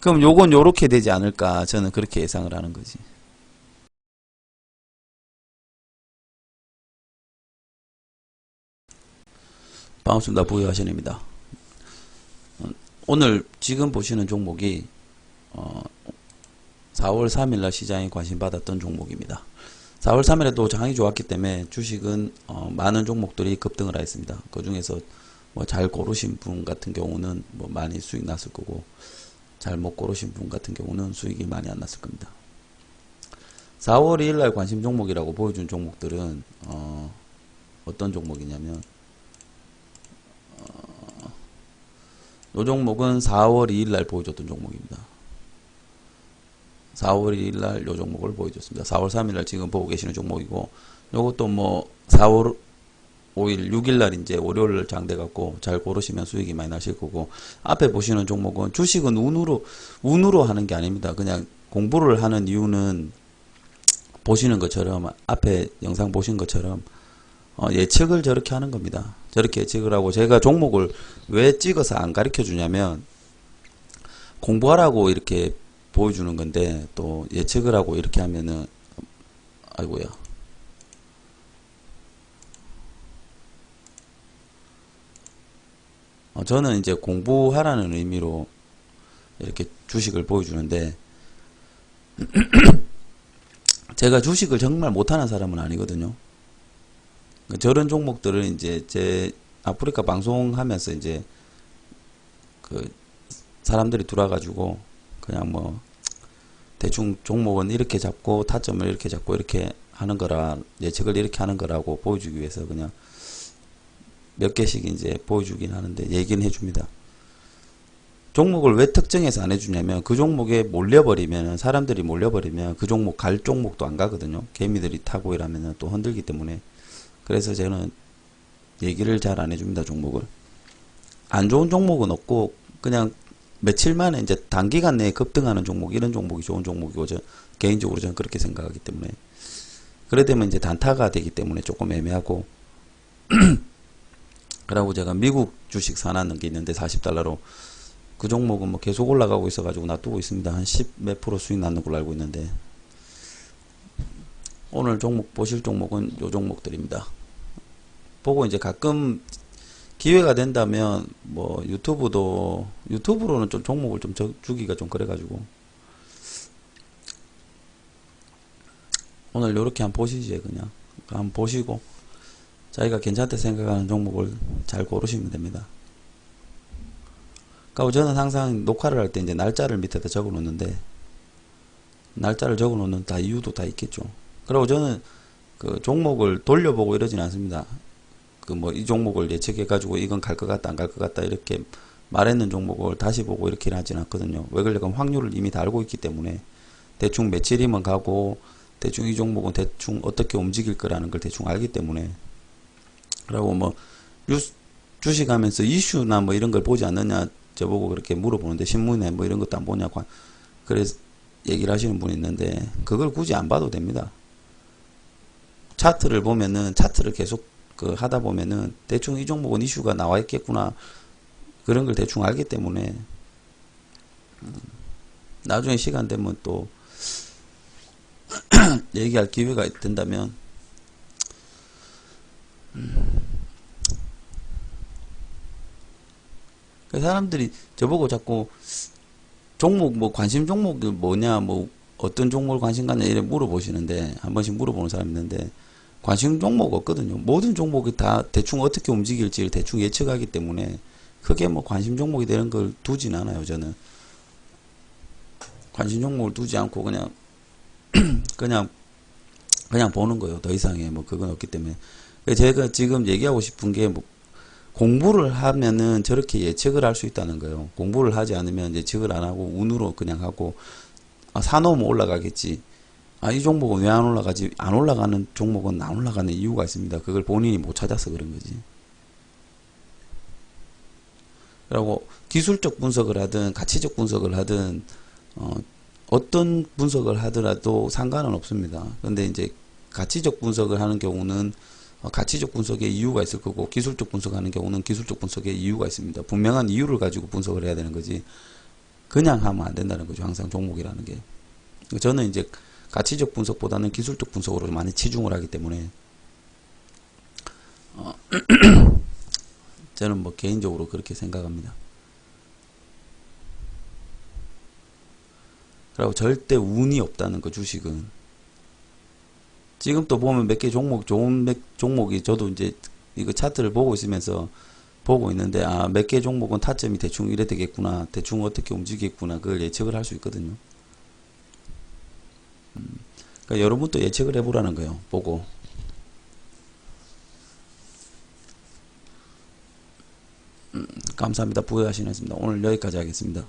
그럼 요건 요렇게 되지 않을까 저는 그렇게 예상을 하는 거지. 반갑습니다. 부여하신입니다. 어, 오늘 지금 보시는 종목이 어, 4월 3일날 시장에 관심 받았던 종목입니다. 4월 3일에도 장이 좋았기 때문에 주식은 어, 많은 종목들이 급등을 하였습니다. 그 중에서 뭐 잘 고르신 분 같은 경우는 뭐 많이 수익 났을 거고 잘못 고르신 분 같은 경우는 수익이 많이 안 났을 겁니다. 4월 2일날 관심 종목이라고 보여준 종목들은 어, 어떤 종목이냐면 어, 이 종목은 4월 2일날 보여줬던 종목입니다. 4월 2일날 요 종목을 보여줬습니다. 4월 3일날 지금 보고 계시는 종목이고 요것도 뭐 4월 5일, 6일날 이제 월요일 장대 갖고 잘 고르시면 수익이 많이 나실 거고 앞에 보시는 종목은 주식은 운으로 운으로 하는 게 아닙니다. 그냥 공부를 하는 이유는 보시는 것처럼 앞에 영상 보신 것처럼 어, 예측을 저렇게 하는 겁니다. 저렇게 예측을 하고 제가 종목을 왜 찍어서 안 가르쳐 주냐면 공부하라고 이렇게 보여주는 건데 또 예측을 하고 이렇게 하면은 아이고야 어, 저는 이제 공부하라는 의미로 이렇게 주식을 보여주는데 제가 주식을 정말 못하는 사람은 아니거든요. 그러니까 저런 종목들은 이제 제 아프리카 방송하면서 이제 그 사람들이 들어와가지고 그냥 뭐 대충 종목은 이렇게 잡고 타점을 이렇게 잡고 이렇게 하는 거라 예측을 이렇게 하는 거라고 보여주기 위해서 그냥 몇 개씩 이제 보여주긴 하는데 얘기는 해줍니다. 종목을 왜 특정해서 안 해주냐면 그 종목에 몰려버리면 사람들이 몰려버리면 그 종목 갈 종목도 안 가거든요. 개미들이 타고 이러면 또 흔들기 때문에 그래서 저는 얘기를 잘 안 해줍니다. 종목을 안 좋은 종목은 없고 그냥 며칠 만에 이제 단기간 내에 급등하는 종목 이런 종목이 좋은 종목이고 저 개인적으로 저는 그렇게 생각하기 때문에 그래 되면 이제 단타가 되기 때문에 조금 애매하고 그러고 제가 미국 주식 사놨는 게 있는데 40달러로 그 종목은 뭐 계속 올라가고 있어가지고 놔두고 있습니다. 한 10 몇 프로 수익 나는 걸로 알고 있는데 오늘 종목 보실 종목은 요 종목들입니다. 보고 이제 가끔 기회가 된다면 뭐 유튜브도 유튜브로는 좀 종목을 좀 적- 주기가 좀 그래가지고 오늘 요렇게 한번 보시지 그냥 한번 보시고 자기가 괜찮다 생각하는 종목을 잘 고르시면 됩니다. 그리고 저는 항상 녹화를 할 때 이제 날짜를 밑에다 적어 놓는데 날짜를 적어 놓는 다 이유도 다 있겠죠. 그리고 저는 그 종목을 돌려보고 이러진 않습니다. 그 뭐 이 종목을 예측해 가지고 이건 갈 것 같다 안 갈 것 같다 이렇게 말했는 종목을 다시 보고 이렇게 하진 않거든요. 왜 그러냐면 확률을 이미 다 알고 있기 때문에 대충 며칠이면 가고 대충 이 종목은 대충 어떻게 움직일 거라는 걸 대충 알기 때문에 그리고 뭐 뉴스 주식하면서 이슈나 뭐 이런 걸 보지 않느냐 저보고 그렇게 물어보는데 신문에 뭐 이런 것도 안 보냐고 그래서 얘기를 하시는 분이 있는데 그걸 굳이 안 봐도 됩니다. 차트를 보면은 차트를 계속 그 하다 보면은 대충 이 종목은 이슈가 나와 있겠구나 그런 걸 대충 알기 때문에 음, 나중에 시간 되면 또 얘기할 기회가 된다면 사람들이 저보고 자꾸 종목 뭐 관심 종목이 뭐냐 뭐 어떤 종목을 관심 갖냐 이래 물어보시는데 한 번씩 물어보는 사람 있는데 관심 종목 없거든요. 모든 종목이 다 대충 어떻게 움직일지를 대충 예측하기 때문에 크게 뭐 관심 종목이 되는 걸 두진 않아요. 저는 관심 종목을 두지 않고 그냥 그냥 그냥 보는 거예요. 더 이상의 뭐 그건 없기 때문에 제가 지금 얘기하고 싶은 게 뭐 공부를 하면은 저렇게 예측을 할 수 있다는 거예요. 공부를 하지 않으면 예측을 안 하고 운으로 그냥 하고 아, 사놓으면 올라가겠지. 아, 이 종목은 왜 안 올라가지? 안 올라가는 종목은 안 올라가는 이유가 있습니다. 그걸 본인이 못 찾아서 그런 거지. 그리고 기술적 분석을 하든 가치적 분석을 하든 어, 어떤 분석을 하더라도 상관은 없습니다. 근데 이제 가치적 분석을 하는 경우는 어, 가치적 분석에 이유가 있을 거고 기술적 분석하는 경우는 기술적 분석에 이유가 있습니다. 분명한 이유를 가지고 분석을 해야 되는 거지. 그냥 하면 안 된다는 거죠. 항상 종목이라는 게. 저는 이제 가치적 분석보다는 기술적 분석으로 많이 치중을 하기 때문에 어, 저는 뭐 개인적으로 그렇게 생각합니다. 그리고 절대 운이 없다는 거 주식은 지금 또 보면 몇 개 종목 좋은 몇 종목이 저도 이제 이거 차트를 보고 있으면서 보고 있는데 아 몇 개 종목은 타점이 대충 이래 되겠구나 대충 어떻게 움직이겠구나 그걸 예측을 할 수 있거든요. 음, 그러니까 여러분도 예측을 해보라는 거예요. 보고 음, 감사합니다. 부여하시겠습니다. 오늘 여기까지 하겠습니다.